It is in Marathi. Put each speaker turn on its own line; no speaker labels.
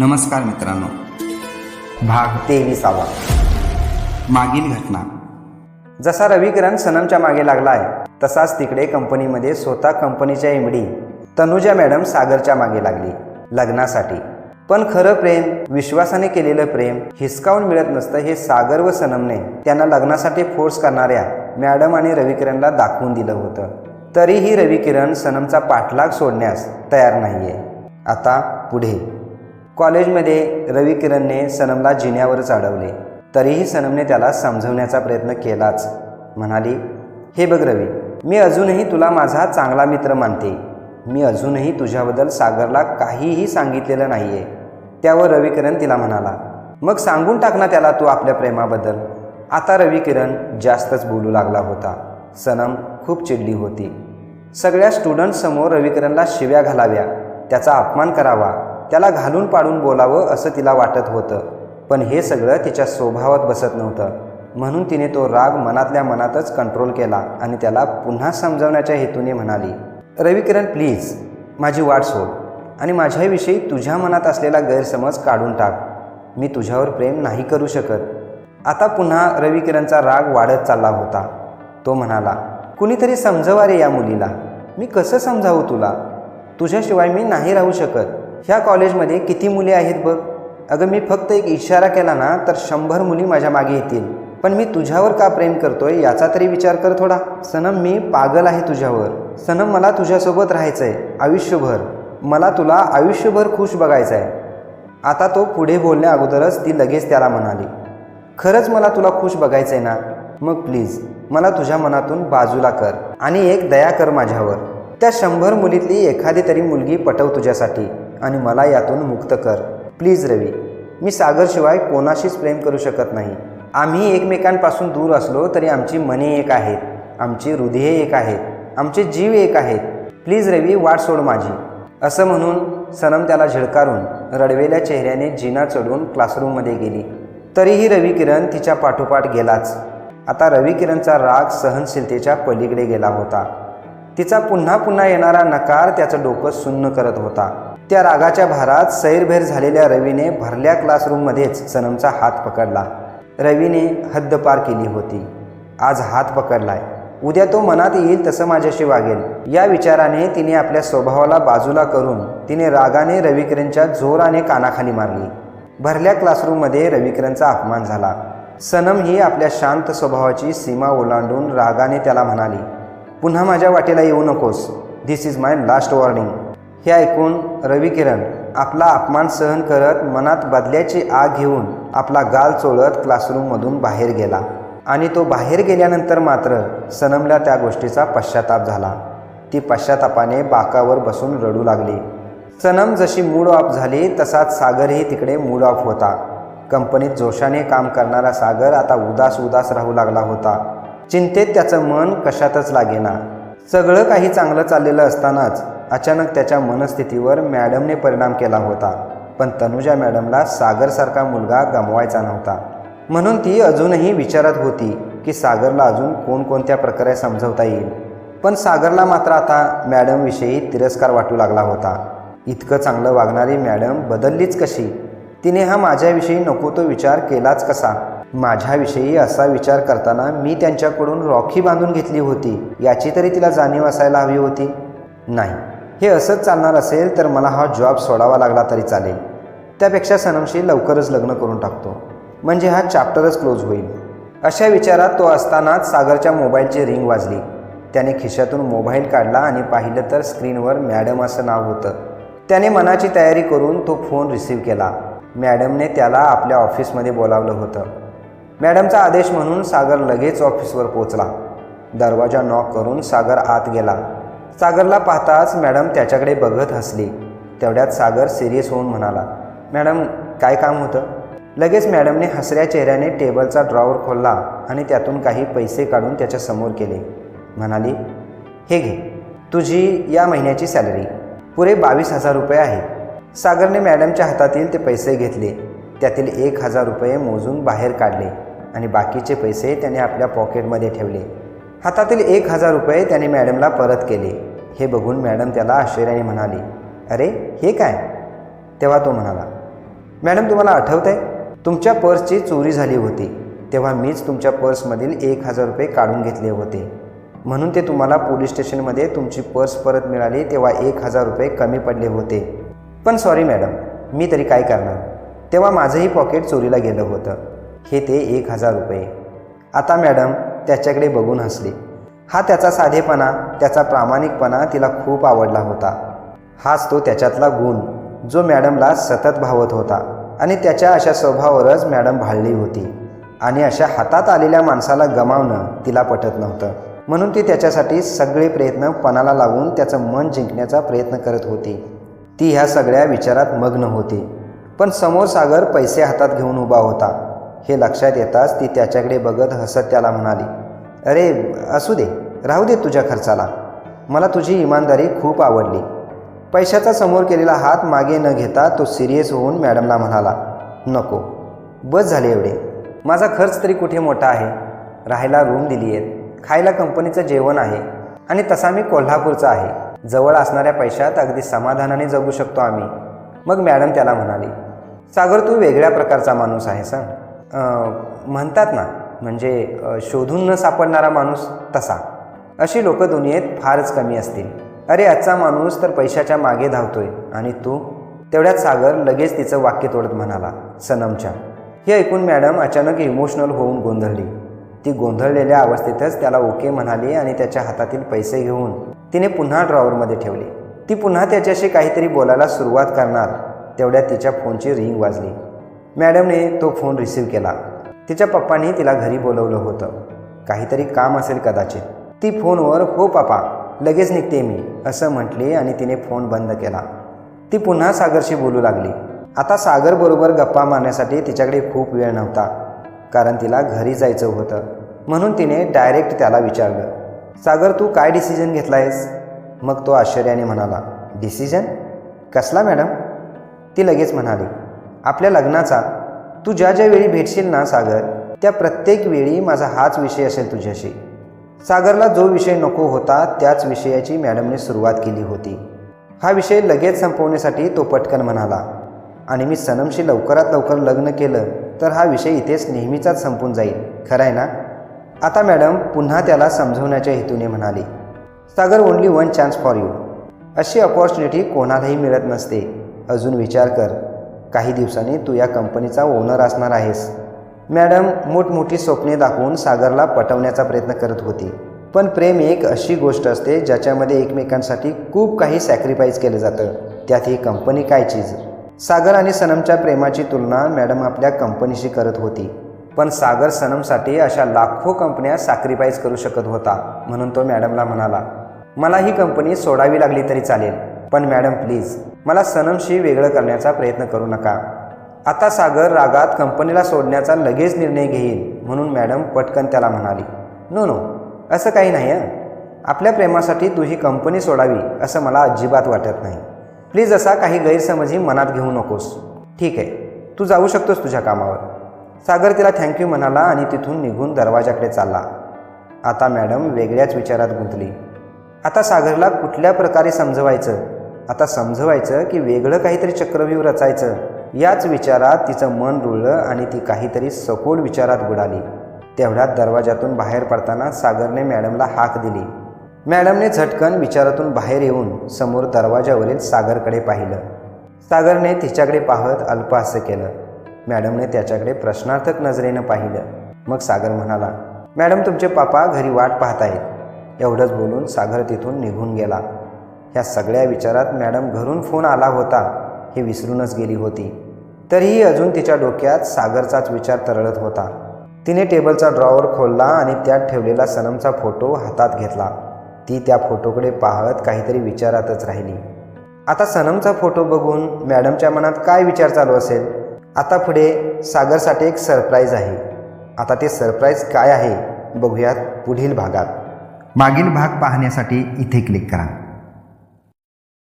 नमस्कार मित्रांनो. भाग
तेविसावा.
मागील घटना.
जसा रविकिरण सनमच्या मागे लागला आहे तसाच तिकडे कंपनीमध्ये स्वतः कंपनीच्या एमडी तनुजा मॅडम सागरच्या मागे लागली लग्नासाठी. पण खरं प्रेम विश्वासाने केलेलं प्रेम हिसकावून मिळत नसतं हे सागर व सनमने त्यांना लग्नासाठी फोर्स करणाऱ्या मॅडम आणि रविकिरणला दाखवून दिलं होतं. तरीही रविकिरण सनमचा पाठलाग सोडण्यास तयार नाहीये. आता पुढे. कॉलेजमध्ये रवी किरणने सनमला जिन्यावरच अडवले तरीही सनमने त्याला समजवण्याचा प्रयत्न केलाच. म्हणाली हे बघ रवी मी अजूनही तुला माझा चांगला मित्र मानते. मी अजूनही तुझ्याबद्दल सागरला काहीही सांगितलेलं नाही आहे त्यावर रवी किरण तिला म्हणाला मग सांगून टाक ना त्याला तू आपल्या प्रेमाबद्दल. आता रवी किरण जास्तच बोलू लागला होता. सनम खूप चिडली होती. सगळ्या स्टुडंट्ससमोर रविकिरणला शिव्या घालाव्या. त्याचा अपमान करावा. त्याला घालून पाडून बोलावं असं तिला वाटत होतं. पण हे सगळं तिच्या स्वभावात बसत नव्हतं. म्हणून तिने तो राग मनातल्या मनातच कंट्रोल केला आणि त्याला पुन्हा समजावण्याच्या हेतूने म्हणाली रविकिरण प्लीज माझी वाट सोड आणि माझ्याविषयी तुझ्या मनात असलेला गैरसमज काढून टाक. मी तुझ्यावर प्रेम नाही करू शकत. आता पुन्हा रविकिरणचा राग वाढत चालला होता. तो म्हणाला कुणीतरी समजवा रे या मुलीला. मी कसं समजावू तुला? तुझ्याशिवाय मी नाही राहू शकत. ह्या कॉलेजमध्ये किती मुली आहेत बघ? अगं मी फक्त एक इशारा केला ना तर शंभर मुली माझ्या मागे येतील. पण मी तुझ्यावर का प्रेम करतोय याचा तरी विचार कर थोडा. सनम मी पागल आहे तुझ्यावर. सनम मला तुझ्यासोबत राहायचं आहे आयुष्यभर. मला तुला आयुष्यभर खुश बघायचं आहे आता तो पुढे बोलण्या अगोदरच ती लगेच त्याला म्हणाली खरंच मला तुला खुश बघायचं आहे ना? मग प्लीज मला तुझ्या मनातून बाजूला कर आणि एक दया कर माझ्यावर. त्या शंभर मुलीतली एखादी तरी मुलगी पटव तुझ्यासाठी. आणि मला यातून मुक्त कर. प्लीज रवी मी सागरशिवाय कोणाशीच प्रेम करू शकत नाही. आम्ही एकमेकांपासून दूर असलो तरी आमची मने एक आहेत आमची हृदये एक आहेत आमचे जीव एक आहेत. प्लीज रवी वाट सोड माझी. असं म्हणून सनम त्याला झिडकारून रडवेल्या चेहऱ्याने जिना चढून क्लासरूममध्ये गेली. तरीही रवी किरण तिच्या पाठोपाठ गेलाच. आता रवी किरणचा राग सहनशीलतेच्या पलीकडे गेला होता. तिचा पुन्हा पुन्हा येणारा नकार त्याचं डोकं सुन्न करत होता. त्या रागाच्या भारात सैरभैर झालेल्या रवीने भरल्या क्लासरूममध्येच सनमचा हात पकडला. रवीने हद्दपार केली होती. आज हात पकडलाय. उद्या तो मनात येईल तसं माझ्याशी वागेल. या विचाराने तिने आपल्या स्वभावाला बाजूला करून तिने रागाने रविकिरणच्या जोराने कानाखाली मारली. भरल्या क्लासरूममध्ये रविकिरणचा अपमान झाला. सनम ही आपल्या शांत स्वभावाची सीमा ओलांडून रागाने त्याला म्हणाली पुन्हा माझ्या वाटेला येऊ नकोस. This is my last warning हे ऐकून रवी किरण आपला अपमान सहन करत मनात बदल्याची आग घेऊन आपला गाल चोळत क्लासरूममधून बाहेर गेला. आणि तो बाहेर गेल्यानंतर मात्र सनमला त्या गोष्टीचा पश्चाताप झाला. ती पश्चातापाने बाकावर बसून रडू लागली. सनम जशी मूड ऑफ झाली तसाच सागरही तिकडे मूड ऑफ होता. कंपनीत जोशाने काम करणारा सागर आता उदास उदास राहू लागला होता. चिंतेत त्याचं मन कशातच लागेना. सगळं काही चांगलं चाललेलं असतानाच अचानक त्याच्या मनस्थितीवर मॅडमने परिणाम केला होता. पण तनुजा मॅडमला सागरसारखा मुलगा गमवायचा नव्हता. म्हणून ती अजूनही विचारत होती की सागरला अजून कोणकोणत्या प्रकारे समजवता येईल. पण सागरला मात्र आता मॅडमविषयी तिरस्कार वाटू लागला होता. इतकं चांगलं वागणारी मॅडम बदललीच कशी? तिने हा माझ्याविषयी नको तो विचार केलाच कसा? माझ्याविषयी असा विचार करताना मी त्यांच्याकडून रॉखी बांधून घेतली होती. याची तरी तिला जाणीव असायला हवी होती? नाही. हे असंच चालणार असेल तर मला हा जॉब सोडावा लागला तरी चालेल. त्यापेक्षा सनमशी लवकरच लग्न करून टाकतो. म्हणजे हा चॅप्टरच क्लोज होईल. अशा विचारात तो असतानाच सागरच्या मोबाईलची रिंग वाजली. त्याने खिशातून मोबाईल काढला आणि पाहिलं तर स्क्रीनवर मॅडम असं नाव होतं. त्याने मनाची तयारी करून तो फोन रिसीव केला. मॅडमने त्याला आपल्या ऑफिसमध्ये बोलावलं होतं. मॅडमचा आदेश म्हणून सागर लगेच ऑफिसवर पोचला दरवाजा नॉक करून सागर आत गेला. सागरला पाहताच मॅडम त्याच्याकडे बघत हसली. तेवढ्यात सागर सिरियस होऊन म्हणाला मॅडम काय काम होतं? लगेच मॅडमने हसऱ्या चेहऱ्याने टेबलचा ड्रॉवर खोलला आणि त्यातून काही पैसे काढून त्याच्यासमोर केले. म्हणाली हे घे तुझी या महिन्याची सॅलरी पुरे बावीस हजार रुपये आहे. सागरने मॅडमच्या हातातील ते पैसे घेतले. त्यातील एक हजार रुपये मोजून बाहेर काढले आणि बाकीचे पैसे त्याने आपल्या पॉकेटमध्ये ठेवले. हातातील एक हजार रुपये त्याने मॅडमला परत केले. हे बघून मॅडम त्याला आश्चर्याने म्हणाली अरे हे काय? तेव्हा तो म्हणाला मॅडम तुम्हाला आठवत आहे तुमच्या पर्सची चोरी झाली होती. तेव्हा मीच तुमच्या पर्समधील एक हजार रुपये काढून घेतले होते. म्हणून ते तुम्हाला पोलीस स्टेशनमध्ये तुमची पर्स परत मिळाली तेव्हा एक हजार रुपये कमी पडले होते. पण सॉरी मॅडम मी तरी काय करणार? तेव्हा माझंही पॉकेट चोरीला गेलं होतं. हे ते एक हजार रुपये. आता मॅडम त्याच्याकडे बघून हसली. हा त्याचा साधेपणा त्याचा प्रामाणिकपणा तिला खूप आवडला होता. हाच तो त्याच्यातला गुण जो मॅडमला सतत भावत होता आणि त्याच्या अशा स्वभावावरच मॅडम भाळली होती आणि अशा हातात आलेल्या माणसाला गमावणं तिला पटत नव्हतं. म्हणून ती त्याच्यासाठी सगळे प्रयत्न पणाला लावून त्याचं मन जिंकण्याचा प्रयत्न करत होती. ती ह्या सगळ्या विचारात मग्न होती. पण समोर सागर पैसे हातात घेऊन उभा होता. हे लक्षात येताच ती त्याच्याकडे बघत हसत त्याला म्हणाली अरे असू दे. राहू दे तुझ्या खर्चाला. मला तुझी इमानदारी खूप आवडली. पैशाचा समोर केलेला हात मागे न घेता तो सिरियस होऊन मॅडमला म्हणाला नको. बस झाले एवढे. माझा खर्च तरी कुठे मोठा आहे? राहायला रूम दिली आहेत. खायला कंपनीचं जेवण आहे. आणि तसा मी कोल्हापूरचा आहे. जवळ असणाऱ्या पैशात अगदी समाधानाने जगू शकतो आम्ही. मग मॅडम त्याला म्हणाली सागर तू वेगळ्या प्रकारचा माणूस आहेस हं. म्हणतात ना म्हणजे शोधून न सापडणारा माणूस तसा. अशी लोक दुनियेत फारच कमी असतील. अरे आजचा माणूस तर पैशाच्या मागे धावतोय. आणि तू? तेवढ्यात सागर लगेच तिचं वाक्य तोडत म्हणाला सनमच्या. हे ऐकून मॅडम अचानक इमोशनल होऊन गोंधळली. ती गोंधळलेल्या अवस्थेतच त्याला ओके म्हणाली आणि त्याच्या हातातील पैसे घेऊन तिने पुन्हा ड्रॉवरमध्ये ठेवले. ती पुन्हा त्याच्याशी काहीतरी बोलायला सुरुवात करणार तेवढ्यात तिच्या फोनची रिंग वाजली. मॅडमने तो फोन रिसीव केला. तिच्या पप्पांनी तिला घरी बोलवलं होतं. काहीतरी काम असेल कदाचित. ती फोनवर हो पापा लगेच निघते मी असं म्हटली आणि तिने फोन बंद केला. ती पुन्हा सागरशी बोलू लागली. आता सागरबरोबर गप्पा मारण्यासाठी तिच्याकडे खूप वेळ नव्हता कारण तिला घरी जायचं होतं. म्हणून तिने डायरेक्ट त्याला विचारलं सागर तू काय डिसिजन घेतला आहेस मग तो आश्चर्याने म्हणाला डिसिजन? कसला मॅडम? ती लगेच म्हणाली आपल्या लग्नाचा. तू ज्या ज्या वेळी भेटशील ना सागर त्या प्रत्येक वेळी माझा हाच विषय असेल तुझ्याशी. सागरला जो विषय नको होता त्याच विषयाची मॅडमने सुरुवात केली होती. हा विषय लगेच संपवण्यासाठी तो पटकन म्हणाला. आणि मी सनमशी लवकरात लवकर लग्न केलं तर हा विषय इथेच नेहमीचाच संपून जाईल. खरं आहे ना? आता मॅडम पुन्हा त्याला समजवण्याच्या हेतूने म्हणाली. Sagar only one chance for you अशी अपॉर्च्युनिटी कोणालाही मिळत नसते. अजून विचार कर. काही दिवसांनी तू या कंपनीचा ओनर असणार आहेस. मॅडम मोठमोठी स्वप्ने दाखवून सागरला पटवण्याचा प्रयत्न करत होती. पण प्रेम एक अशी गोष्ट असते ज्याच्यामध्ये एकमेकांसाठी खूप काही सॅक्रिफाईस केलं जातं. त्यात ही कंपनी काय चीज? सागर आणि सनमच्या प्रेमाची तुलना मॅडम आपल्या कंपनीशी करत होती. पण सागर सनमसाठी अशा लाखो कंपन्या सॅक्रिफाईस करू शकत होता म्हणून तो मॅडमला म्हणाला मला ही कंपनी सोडावी लागली तरी चालेल. पण मॅडम प्लीज मला सनमशी वेगळं करण्याचा प्रयत्न करू नका. आता सागर रागात कंपनीला सोडण्याचा लगेच निर्णय घेईल म्हणून मॅडम पटकन त्याला म्हणाली. नो नो असं काही नाही हं. आपल्या प्रेमासाठी तू ही कंपनी सोडावी असं मला अजिबात वाटत नाही. प्लीज असा काही गैरसमजही मनात घेऊ नकोस. ठीक आहे तू जाऊ शकतोस तुझ्या कामावर. सागर तिला थँक्यू म्हणाला आणि तिथून निघून दरवाजाकडे चालला. आता मॅडम वेगळ्याच विचारात गुंतली. आता सागरला कुठल्या प्रकारे समजवायचं? आता समजवायचं की वेगळं काहीतरी चक्रव्यूह रचायचं याच विचारात तिचं मन रुळलं आणि ती काहीतरी सखोल विचारात बुडाली. तेवढ्यात दरवाजातून बाहेर पडताना सागरने मॅडमला हाक दिली. मॅडमने झटकन विचारातून बाहेर येऊन समोर दरवाजावरील सागरकडे पाहिलं. सागरने तिच्याकडे पाहत अल्पहास्य केलं. मॅडमने त्याच्याकडे प्रश्नार्थक नजरेनं पाहिलं. मग सागर म्हणाला मॅडम तुमचे पापा घरी वाट पाहतायत. एवढंच बोलून सागर तिथून निघून गेला. ह्या सगळ्या विचारात मॅडम घरून फोन आला होता. हे विसरूनच गेली होती. तरीही अजून तिच्या डोक्यात सागरचाच विचार तरळत होता. तिने टेबलचा ड्रॉवर खोलला आणि त्यात ठेवलेला सनमचा फोटो हातात घेतला. ती त्या फोटोकडे पाहत काहीतरी विचारातच राहिली. आता सनमचा फोटो बघून मॅडमच्या मनात काय विचार चालू असेल? आता पुढे सागरसाठी एक सरप्राईज आहे. आता ते सरप्राईज काय आहे? बघूयात पुढील भागात.
मागील भाग पाहण्यासाठी इथे क्लिक करा.